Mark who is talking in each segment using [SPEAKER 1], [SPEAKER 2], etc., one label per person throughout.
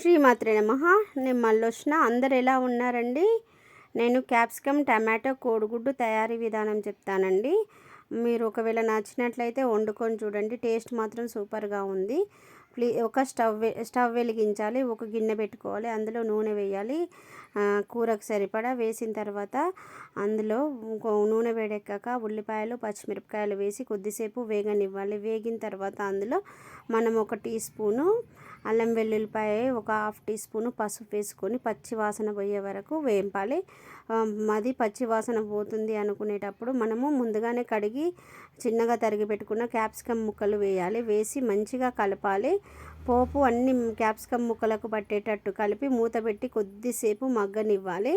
[SPEAKER 1] శ్రీమాత్రే నమ. నేను మళ్ళీ వచ్చిన అందరు ఎలా ఉన్నారండి? నేను క్యాప్సికమ్ టమాటో కోడిగుడ్డు తయారీ విధానం చెప్తానండి. మీరు ఒకవేళ నచ్చినట్లయితే వండుకొని చూడండి. టేస్ట్ మాత్రం సూపర్గా ఉంది. ప్లీ ఒక స్టవ్ స్టవ్ వెలిగించాలి. ఒక గిన్నె పెట్టుకోవాలి. అందులో నూనె వేయాలి. కూరకు సరిపడా. వేసిన తర్వాత అందులో నూనె వేడెక్కాక ఉల్లిపాయలు పచ్చిమిరపకాయలు వేసి కొద్దిసేపు వేగనివ్వాలి. వేగిన తర్వాత అందులో మనం ఒక టీ స్పూను అల్లం వెల్లుల్లిపాయ ఒక హాఫ్ టీ స్పూన్ పసుపు వేసుకొని పచ్చి వాసన పోయే వరకు వేంపాలి. అది పచ్చి వాసన పోతుంది అనుకునేటప్పుడు మనము ముందుగానే కడిగి చిన్నగా తరిగి పెట్టుకున్న క్యాప్సికమ్ ముక్కలు వేయాలి. వేసి మంచిగా కలపాలి. పోపు అన్ని క్యాప్సికమ్ ముక్కలకు పట్టేటట్టు కలిపి మూత పెట్టి కొద్దిసేపు మగ్గనివ్వాలి.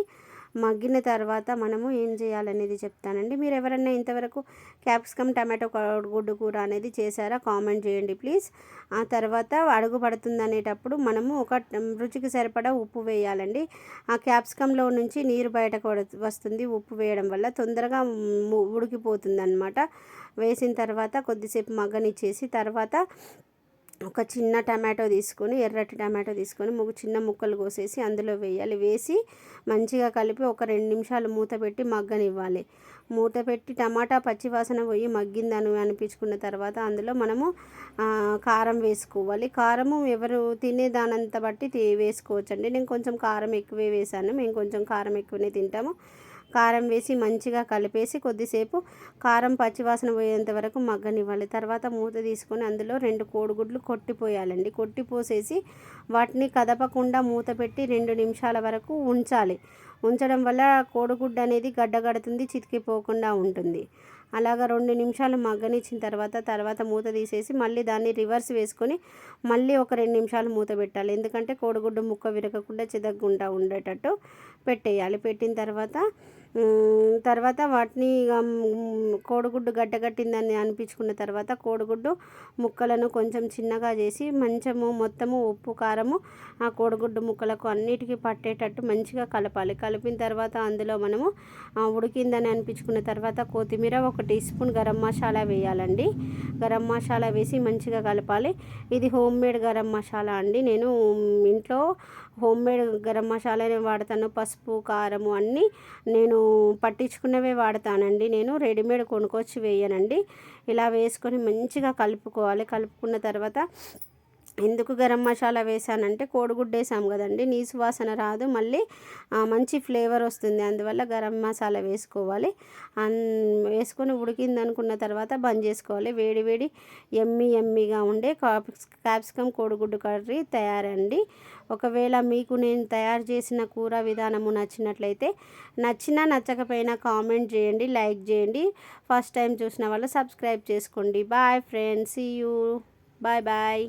[SPEAKER 1] మగ్గిన తర్వాత మనము ఏం చేయాలనేది చెప్తానండి. మీరు ఎవరన్నా ఇంతవరకు క్యాప్సికమ్ టమాటో గుడ్డు కూర అనేది చేశారా? కామెంట్ చేయండి ప్లీజ్. ఆ తర్వాత అడుగు పడుతుంది అనేటప్పుడు మనము ఒక రుచికి సరిపడా ఉప్పు వేయాలండి. ఆ క్యాప్సికంలో నుంచి నీరు బయటకు వస్తుంది. ఉప్పు వేయడం వల్ల తొందరగా ఉడికిపోతుంది అనమాట వేసిన తర్వాత కొద్దిసేపు మగ్గనిచ్చేసి తర్వాత ఒక చిన్న టమాటో తీసుకొని ఎర్రటి టమాటో తీసుకొని ముగ్గు చిన్న ముక్కలు కోసేసి అందులో వేయాలి. వేసి మంచిగా కలిపి ఒక రెండు నిమిషాలు మూత పెట్టి మగ్గనివ్వాలి. మూత పెట్టి టమాటా పచ్చివాసన పోయి మగ్గిందని అనిపించుకున్న తర్వాత అందులో మనము కారం వేసుకోవాలి. కారము ఎవరు తినే దానంత బట్టి వేసుకోవచ్చండి. నేను కొంచెం కారం ఎక్కువే వేసాను మేము కొంచెం కారం ఎక్కువనే తింటాము. కారం వేసి మంచిగా కలిపేసి కొద్దిసేపు కారం పచ్చివాసన పోయేంత వరకు మగ్గనివ్వాలి. తర్వాత మూత తీసుకొని అందులో రెండు కోడిగుడ్లు కొట్టిపోయాలండి కొట్టిపోసేసి వాటిని కదపకుండా మూత పెట్టి రెండు నిమిషాల వరకు ఉంచాలి. ఉంచడం వల్ల కోడిగుడ్డు అనేది గడ్డగడుతుంది చితికిపోకుండా ఉంటుంది. అలాగ రెండు నిమిషాలు మగ్గనిచ్చిన తర్వాత తర్వాత మూత తీసేసి మళ్ళీ దాన్ని రివర్స్ వేసుకొని మళ్ళీ ఒక రెండు నిమిషాలు మూత పెట్టాలి. ఎందుకంటే కోడిగుడ్డు ముక్క విరగకుండా చిదగ్గుండా ఉండేటట్టు పెట్టేయాలి. పెట్టిన తర్వాత తర్వాత వాటిని కోడిగుడ్డు గడ్డగట్టిందని అనిపించుకున్న తర్వాత కోడిగుడ్డు ముక్కలను కొంచెం చిన్నగా చేసి మంచము మొత్తము ఉప్పు కారము ఆ కోడిగుడ్డు ముక్కలకు అన్నిటికీ పట్టేటట్టు మంచిగా కలపాలి. కలిపిన తర్వాత అందులో మనము ఉడికిందని అనిపించుకున్న తర్వాత కొత్తిమీర ఒక టీ స్పూన్ గరం మసాలా వేయాలండి. గరం మసాలా వేసి మంచిగా కలపాలి. ఇది హోమ్ మేడ్ గరం మసాలా అండి. నేను ఇంట్లో హోమ్ మేడ్ గరం మసాలానే వాడతాను. పసుపు కారము అన్నీ నేను పట్టించుకున్నవే వాడతానండి. నేను రెడీమేడ్ కొనుక్కొచ్చి వేయనండి. ఇలా వేసుకొని మంచిగా కలుపుకోవాలి. కలుపుకున్న తర్వాత ఎందుకు గరం మసాలా వేసానంటే కోడిగుడ్డు వేసాము కదండి నీసు వాసన రాదు మళ్ళీ మంచి ఫ్లేవర్ వస్తుంది అందువల్ల గరం మసాలా వేసుకోవాలి. వేసుకొని ఉడికింది అనుకున్న తర్వాత బంద్ చేసుకోవాలి. వేడి వేడి ఎమ్మి ఎమ్మిగా ఉండే క్యాప్సికమ్ కోడిగుడ్డు కర్రీ తయారండి. ఒకవేళ మీకు నేను తయారు చేసిన కూర విధానము నచ్చినట్లయితే నచ్చినా నచ్చకపోయినా కామెంట్ చేయండి లైక్ చేయండి. ఫస్ట్ టైం చూసిన వాళ్ళు సబ్స్క్రైబ్ చేసుకోండి. Bye friends you. Bye bye.